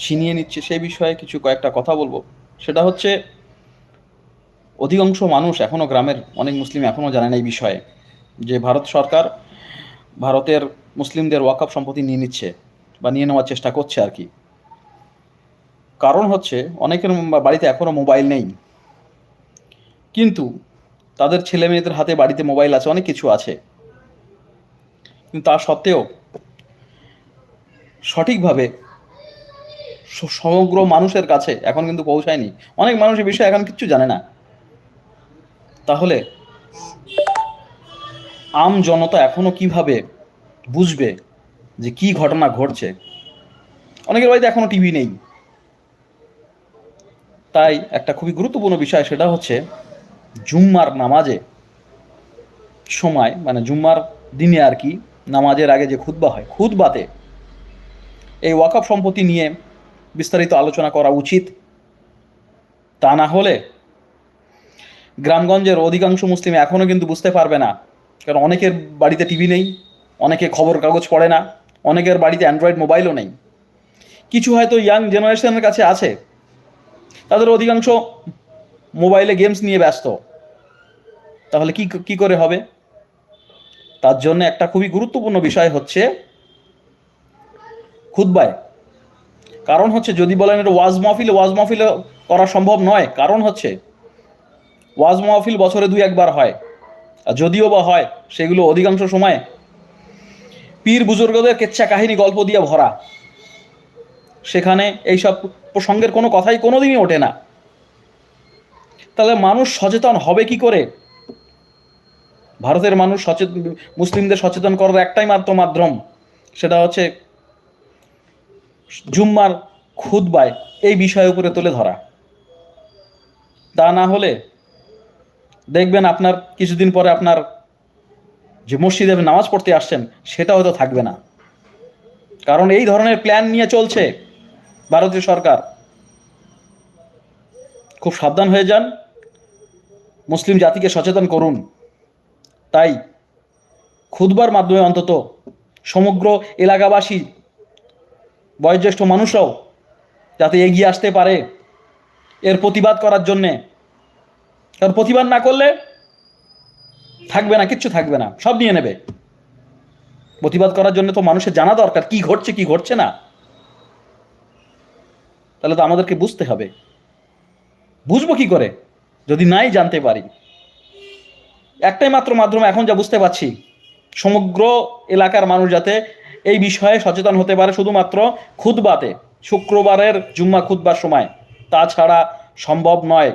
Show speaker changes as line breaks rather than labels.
ছিনিয়ে নিচ্ছে সেই বিষয়ে কিছু কয়েকটা কথা বলব। সেটা হচ্ছে, অধিকাংশ মানুষ এখনও গ্রামের, অনেক মুসলিম এখনও জানে না এই বিষয়ে, যে ভারত সরকার ভারতের মুসলিমদের ওয়াকআপ সম্পত্তি নিয়ে নিচ্ছে বা নিয়ে নেওয়ার চেষ্টা করছে আর কি। কারণ হচ্ছে, অনেকের বাড়িতে এখনও মোবাইল নেই। কিন্তু তাদের ছেলে মেয়েদের হাতে বাড়িতে মোবাইল আছে, অনেক কিছু আছে। কিন্তু তা সত্ত্বেও সঠিকভাবে স- সমগ্র মানুষের কাছে এখন কিন্তু পৌঁছায়নি। অনেক মানুষ এই বিষয়ে এখন কিচ্ছু জানে না। তাহলে আম জনতা এখনও কীভাবে বুঝবে যে কি ঘটনা ঘটছে? অনেকের বাড়িতে এখনও টিভি নেই। তাই একটা খুবই গুরুত্বপূর্ণ বিষয়, সেটা হচ্ছে জুম্মার নামাজে সময় মানে জুম্মার দিনে আর কি, নামাজের আগে যে খুতবা হয়, খুতবাতে এই ওয়াকফ সম্পত্তি নিয়ে বিস্তারিত আলোচনা করা উচিত। তা না হলে গ্রামগঞ্জের অধিকাংশ মুসলিম এখনও কিন্তু বুঝতে পারবে না। কারণ অনেকের বাড়িতে টিভি নেই, অনেকে খবর কাগজ পড়ে না, অনেকের বাড়িতে অ্যান্ড্রয়েড মোবাইলও নেই। কিছু হয়তো ইয়াং জেনারেশনের কাছে আছে, তাদের অধিকাংশ মোবাইলে গেমস নিয়ে ব্যস্ত। তাহলে কি কি করে হবে? তার জন্য একটা খুবই গুরুত্বপূর্ণ বিষয় হচ্ছে, খুতবায়। কারণ হচ্ছে যদি বলেন এটা ওয়াজ মাহফিলে ওয়াজ মাহফিলে করা সম্ভব নয়। কারণ হচ্ছে ওয়াজ মাহফিল বছরে দুই একবার হয়। আর যদিও বা হয়, সেগুলো অধিকাংশ সময় পীর বুজুর্গদের কেচ্ছা কাহিনী গল্প দিয়ে ভরা। সেখানে এইসব প্রসঙ্গের কোনো কথাই কোনোদিনই ওঠে না। তাহলে মানুষ সচেতন হবে কি করে? ভারতের মানুষ সচেতন মুসলিমদের সচেতন করার একটাই মাত্র মাধ্যম, সেটা হচ্ছে জুম্মার খুদবায় এই বিষয়ের উপরে তুলে ধরা। তা না হলে দেখবেন আপনার কিছুদিন পরে আপনার যে মসজিদে নামাজ পড়তে আসছেন, সেটা হয়তো থাকবে না। কারণ এই ধরনের প্ল্যান নিয়ে চলছে ভারতীয় সরকার। খুব সাবধান হয়ে যান, মুসলিম জাতিকে সচেতন করুন। তাই খুদবার মাধ্যমে অন্তত সমগ্র এলাকাবাসী বয়োজ্যেষ্ঠ মানুষরাও যাতে এগিয়ে আসতে পারে এর প্রতিবাদ করার জন্যে। কারণ প্রতিবাদ না করলে থাকবে না, কিচ্ছু থাকবে না, সব নিয়ে নেবে। প্রতিবাদ করার জন্য তো মানুষের জানা দরকার, কি ঘটছে কি ঘটছে না। তাহলে তো আমাদেরকে বুঝতে হবে। বুঝব কি করে? যদি নাই জানতে পারি। একটাই মাত্র মাধ্যম এখন যা বুঝতে পারছি, সমগ্র এলাকার মানুষ যাতে এই বিষয়ে সচেতন হতে পারে শুধুমাত্র খুদবাতে শুক্রবারের জুম্মা খুদবার সময়। তাছাড়া সম্ভব নয়